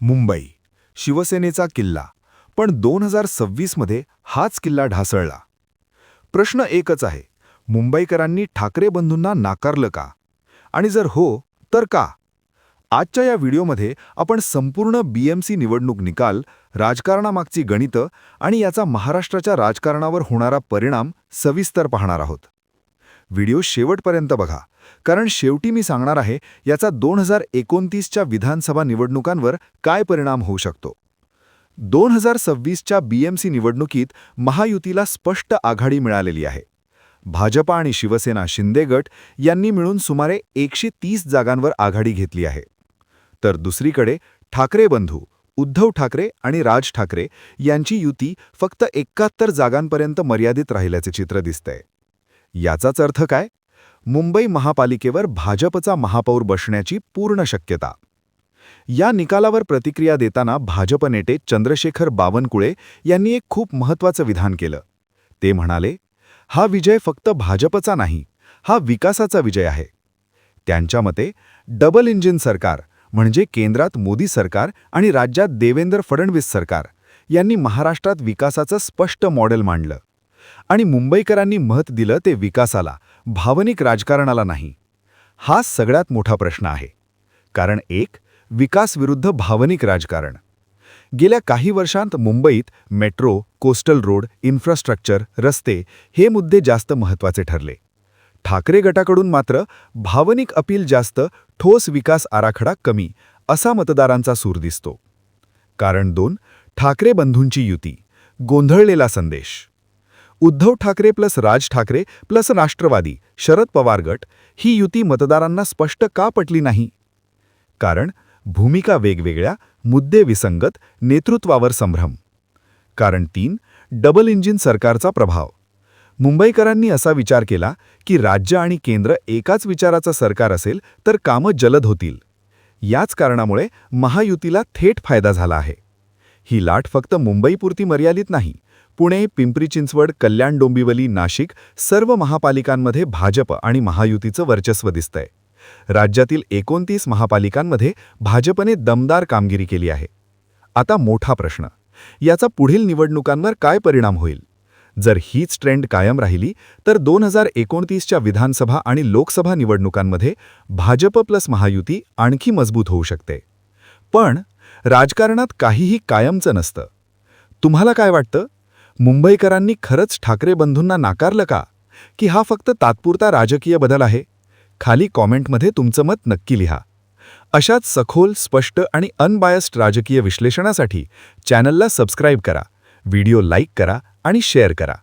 मुंबई शिवसेनेचा किल्ला. पण दोन हजार सव्वीसमध्ये हाच किल्ला ढासळला. प्रश्न एकच आहे मुंबईकरांनी ठाकरे बंधूंना नाकारलं का? आणि जर हो तर का? आजच्या या व्हिडिओमध्ये आपण संपूर्ण बीएमसी निवडणूक निकाल राजकारणामागची गणितं आणि याचा महाराष्ट्राच्या राजकारणावर होणारा परिणाम सविस्तर पाहणार आहोत. व्हिडिओ शेवटपर्यंत बघा. कारण शेवटी मी सांगणार आहे याचा दोन हजार एकोणतीसच्या विधानसभा निवडणुकांवर काय परिणाम होऊ शकतो? दोन हजार सव्वीसच्या बीएमसी निवडणुकीत महायुतीला स्पष्ट आघाडी मिळालेली आहे. भाजपा आणि शिवसेना शिंदे गट यांनी मिळून सुमारे एकशे तीस जागांवर आघाडी घेतली आहे. तर दुसरीकडे ठाकरे बंधू उद्धव ठाकरे आणि राज ठाकरे यांची युती फक्त एकाहत्तर जागांपर्यंत मर्यादित राहिल्याचे चित्र दिसतंय. याचाच अर्थ काय? मुंबई महापालिकेवर भाजपचा महापौर बसण्याची पूर्ण शक्यता. या निकालावर प्रतिक्रिया देताना भाजप नेते चंद्रशेखर बावनकुळे यांनी एक खूप महत्त्वाचं विधान केलं. ते म्हणाले हा विजय फक्त भाजपचा नाही हा विकासाचा विजय आहे. त्यांच्या मते डबल इंजिन सरकार म्हणजे केंद्रात मोदी सरकार आणि राज्यात देवेंद्र फडणवीस सरकार यांनी महाराष्ट्रात विकासाचं स्पष्ट मॉडेल मांडलं. आणि मुंबईकरांनी महत दिलं ते विकासाला भावनिक राजकारणाला नाही. हा सगळ्यात मोठा प्रश्न आहे. कारण एक विकास विरुद्ध भावनिक राजकारण. गेल्या काही वर्षांत मुंबईत मेट्रो कोस्टल रोड इन्फ्रास्ट्रक्चर रस्ते हे मुद्दे जास्त महत्त्वाचे ठरले. ठाकरे गटाकडून मात्र भावनिक अपील जास्त ठोस विकास आराखडा कमी असा मतदारांचा सूर दिसतो. कारण दोन ठाकरे बंधूंची युती गोंधळलेला संदेश. उद्धव ठाकरे प्लस राज ठाकरे प्लस राष्ट्रवादी शरद पवार गट ही युती मतदारांना स्पष्ट का पटली नाही? कारण भूमिका वेगवेगळ्या मुद्दे विसंगत नेतृत्वावर संभ्रम. कारण तीन डबल इंजिन सरकारचा प्रभाव. मुंबईकरांनी असा विचार केला की राज्य आणि केंद्र एकाच विचाराचं सरकार असेल तर कामं जलद होतील. याच कारणामुळे महायुतीला थेट फायदा झाला आहे. ही लाट फक्त मुंबईपुरती मर्यादित नाही पुणे पिंपरी चिंचवड कल्याण डोंबिवली नाशिक सर्व महापालिकांमध्ये भाजप आणि महायुतीचं वर्चस्व दिसतंय. राज्यातील एकोणतीस महापालिकांमध्ये भाजपने दमदार कामगिरी केली आहे. आता मोठा प्रश्न याचा पुढील निवडणुकांवर काय परिणाम होईल? जर हीच ट्रेंड कायम राहिली तर दोन हजार एकोणतीसच्या विधानसभा आणि लोकसभा निवडणुकांमध्ये भाजप प्लस महायुती आणखी मजबूत होऊ शकते. पण राजकारणात काहीही कायमचं नसतं. तुम्हाला काय वाटतं? मुंबईकरांनी खरंच ठाकरे बंधूंना नाकारलं का? की हा फक्त तात्पुरता राजकीय बदल आहे? खाली कॉमेंटमध्ये तुमचं मत नक्की लिहा. अशाच सखोल स्पष्ट आणि अनबायस्ड राजकीय विश्लेषणासाठी चॅनलला सबस्क्राईब करा व्हिडिओ लाईक करा आणि शेअर करा.